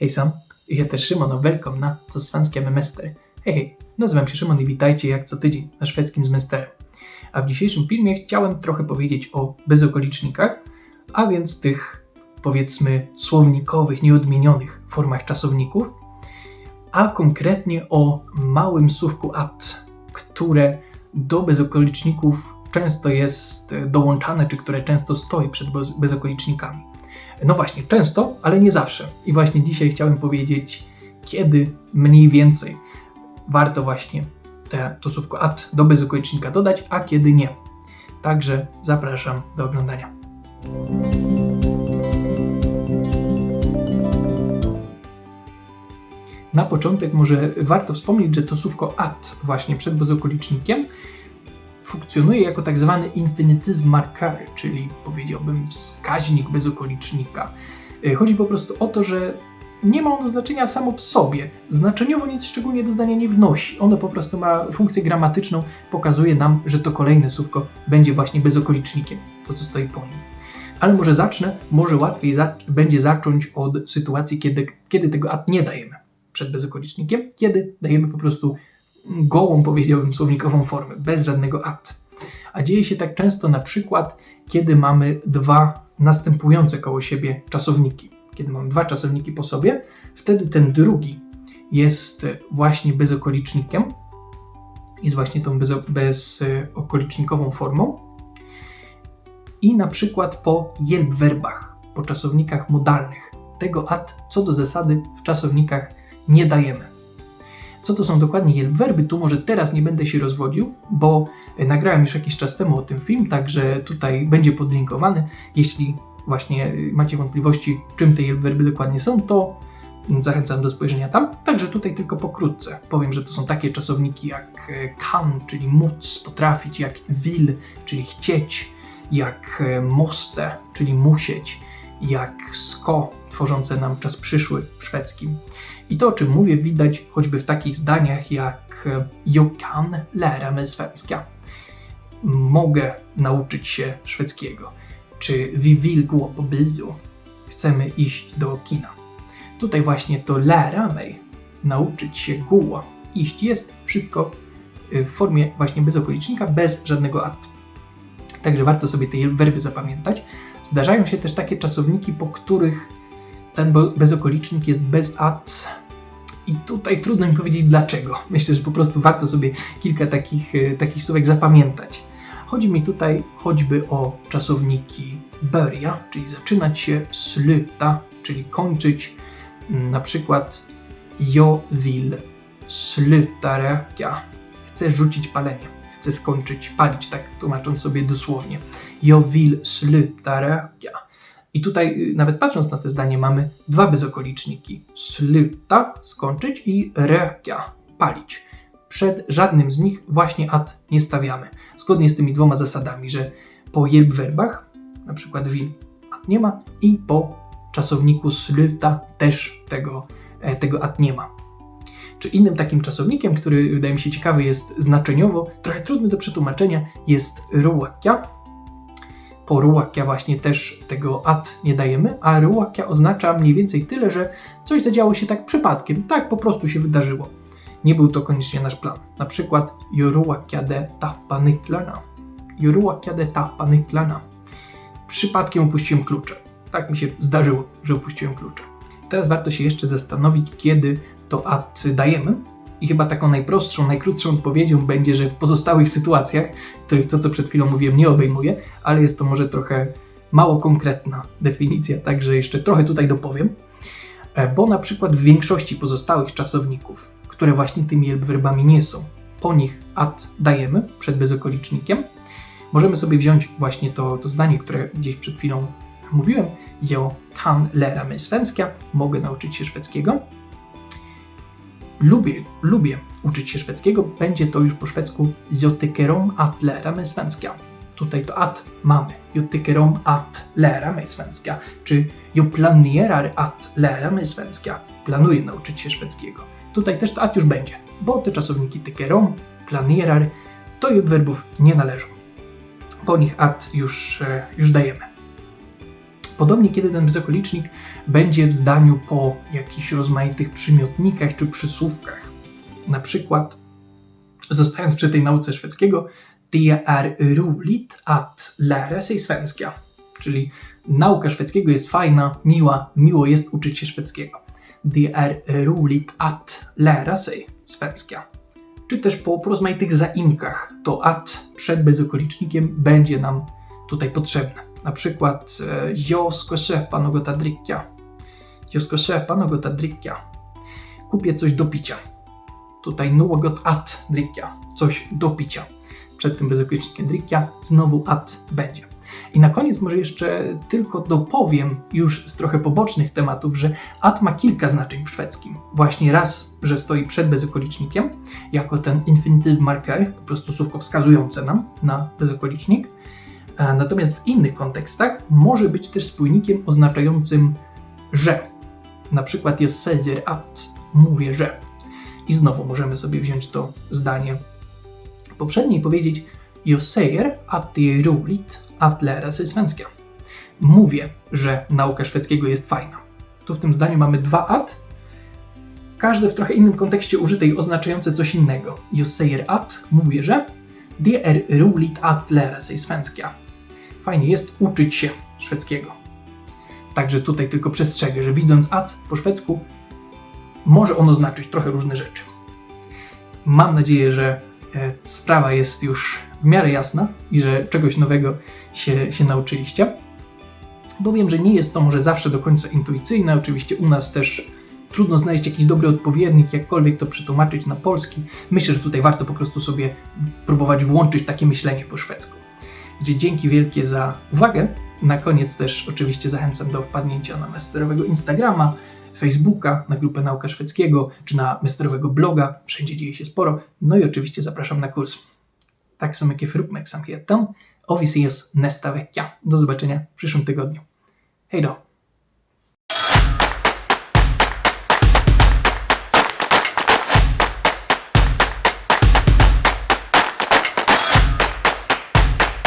Hejsan, ich heter Szymon och välkomna till Svenska med Mästare. Hej, hej, nazywam się Szymon i witajcie jak co tydzień na szwedzkim z Mästerem. A w dzisiejszym filmie chciałem trochę powiedzieć o bezokolicznikach, a więc tych powiedzmy słownikowych, nieodmienionych formach czasowników, a konkretnie o małym słówku at, które do bezokoliczników często jest dołączane, czy które często stoi przed bez- bezokolicznikami. No właśnie, często, ale nie zawsze. I właśnie dzisiaj chciałem powiedzieć, kiedy mniej więcej warto właśnie te, to słówko at do bezokolicznika dodać, a kiedy nie. Także zapraszam do oglądania. Na początek może warto wspomnieć, że to słówko at właśnie przed bezokolicznikiem funkcjonuje jako tak zwany infinitive marker, czyli powiedziałbym wskaźnik bezokolicznika. Y, Chodzi po prostu o to, że nie ma ono znaczenia samo w sobie. Znaczeniowo nic szczególnie do zdania nie wnosi. Ono po prostu ma funkcję gramatyczną, pokazuje nam, że to kolejne słówko będzie właśnie bezokolicznikiem, to co stoi po nim. Ale może zacznę, może łatwiej za będzie zacząć od sytuacji, kiedy, kiedy tego at nie dajemy przed bezokolicznikiem, kiedy dajemy po prostu gołą, powiedziałbym, słownikową formę, bez żadnego at. A dzieje się tak często na przykład, kiedy mamy dwa następujące koło siebie czasowniki. Kiedy mamy dwa czasowniki po sobie, wtedy ten drugi jest właśnie bezokolicznikiem, jest właśnie tą bezo- bezokolicznikową formą. I na przykład po jelb-werbach, po czasownikach modalnych. Tego at co do zasady w czasownikach nie dajemy. Co to są dokładnie jelb-werby, tu może teraz nie będę się rozwodził, bo e, nagrałem już jakiś czas temu o tym film, także tutaj będzie podlinkowany. Jeśli właśnie e, macie wątpliwości, czym te jelb-werby dokładnie są, to zachęcam do spojrzenia tam. Także tutaj tylko pokrótce powiem, że to są takie czasowniki jak e, kan, czyli móc, potrafić, jak will, czyli chcieć, jak moste, czyli musieć, jak sko, tworzące nam czas przyszły w szwedzkim. I to, o czym mówię, widać choćby w takich zdaniach jak e, Jag kan lära mig svenska. Mogę nauczyć się szwedzkiego. Czy Vi vill gå på bio. Chcemy iść do kina. Tutaj właśnie to lära mig, nauczyć się gå, iść jest wszystko y, w formie właśnie bezokolicznika, bez żadnego at. Także warto sobie te werby zapamiętać. Zdarzają się też takie czasowniki, po których ten be- bezokolicznik jest bez at. I tutaj trudno mi powiedzieć dlaczego. Myślę, że po prostu warto sobie kilka takich, e, takich słówek zapamiętać. Chodzi mi tutaj choćby o czasowniki börja, czyli zaczynać się, sluta, czyli kończyć. Mm, Na przykład jag vill sluta röka. Chcę rzucić palenie. Chcę skończyć palić, tak tłumacząc sobie dosłownie. Jag vill sluta röka. I tutaj, y, nawet patrząc na te zdanie, mamy dwa bezokoliczniki. Sluta, skończyć i röka, palić. Przed żadnym z nich właśnie at nie stawiamy. Zgodnie z tymi dwoma zasadami, że po jelb-werbach, na przykład will, at nie ma i po czasowniku sluta też tego, e, tego at nie ma. Czy innym takim czasownikiem, który wydaje mi się ciekawy jest znaczeniowo, trochę trudny do przetłumaczenia, jest ruakia, po ruakia właśnie też tego at nie dajemy, a ruakia oznacza mniej więcej tyle, że coś zadziało się tak przypadkiem, tak po prostu się wydarzyło. Nie był to koniecznie nasz plan. Na przykład Joruakia de tappa nycklarna. Joruakia de tappa nycklarna. Przypadkiem upuściłem klucze. Tak mi się zdarzyło, że upuściłem klucze. Teraz warto się jeszcze zastanowić, kiedy to at dajemy. I chyba taką najprostszą, najkrótszą odpowiedzią będzie, że w pozostałych sytuacjach, których to, co przed chwilą mówiłem, nie obejmuje, ale jest to może trochę mało konkretna definicja, także jeszcze trochę tutaj dopowiem. E, Bo na przykład w większości pozostałych czasowników, które właśnie tymi jelb-werbami nie są, po nich at dajemy przed bezokolicznikiem, możemy sobie wziąć właśnie to, to zdanie, które gdzieś przed chwilą mówiłem. Jag kan lära mig svenska, mogę nauczyć się szwedzkiego. Lubię, lubię uczyć się szwedzkiego, będzie to już po szwedzku Jag att lära mig svenska. Tutaj to at mamy. Jag att lära mig svenska. Czy jag planerar att lära mig svenska. Planuję nauczyć się szwedzkiego. Tutaj też to at już będzie, bo te czasowniki tycker om, planerar, to verbów nie należą. Po nich at już, e, już dajemy. Podobnie, kiedy ten bezokolicznik będzie w zdaniu po jakichś rozmaitych przymiotnikach czy przysłówkach. Na przykład, zostając przy tej nauce szwedzkiego, Det är roligt att lära sig svenska. Czyli nauka szwedzkiego jest fajna, miła, miło jest uczyć się szwedzkiego. Det är roligt att lära sig svenska. Czy też po rozmaitych zaimkach to at przed bezokolicznikiem będzie nam tutaj potrzebne. Na przykład e, Jag ska köpa något att dricka. Jag ska köpa något att dricka. Kupię coś do picia. Tutaj något att dricka. Coś do picia. Przed tym bezokolicznikiem dricka znowu at będzie. I na koniec może jeszcze tylko dopowiem już z trochę pobocznych tematów, że at ma kilka znaczeń w szwedzkim. Właśnie raz, że stoi przed bezokolicznikiem, jako ten infinitive marker, po prostu słówko wskazujące nam na bezokolicznik. Natomiast w innych kontekstach może być też spójnikiem oznaczającym że. Na przykład jest säger att, mówię że. I znowu możemy sobie wziąć to zdanie poprzednie i powiedzieć Jag säger att det är roligt att lära sig svenska. Mówię, że nauka szwedzkiego jest fajna. Tu w tym zdaniu mamy dwa at, każde w trochę innym kontekście użyte i oznaczające coś innego. Jag säger att, mówię, że Det är roligt att lära sig svenska. Fajnie jest uczyć się szwedzkiego. Także tutaj tylko przestrzegę, że widząc at po szwedzku, może ono znaczyć trochę różne rzeczy. Mam nadzieję, że e, sprawa jest już w miarę jasna i że czegoś nowego się, się nauczyliście. Bo wiem, że nie jest to może zawsze do końca intuicyjne. Oczywiście u nas też trudno znaleźć jakiś dobry odpowiednik, jakkolwiek to przetłumaczyć na polski. Myślę, że tutaj warto po prostu sobie próbować włączyć takie myślenie po szwedzku. Gdzie dzięki wielkie za uwagę. Na koniec też oczywiście zachęcam do wpadnięcia na mesterowego Instagrama, Facebooka, na grupę Nauka Szwedzkiego, czy na mesterowego bloga. Wszędzie dzieje się sporo. No i oczywiście zapraszam na kurs. Så mycket för uppmärksamheten och vi ses nästa vecka. Do zobaczenia w przyszłym tygodniu. Hej då!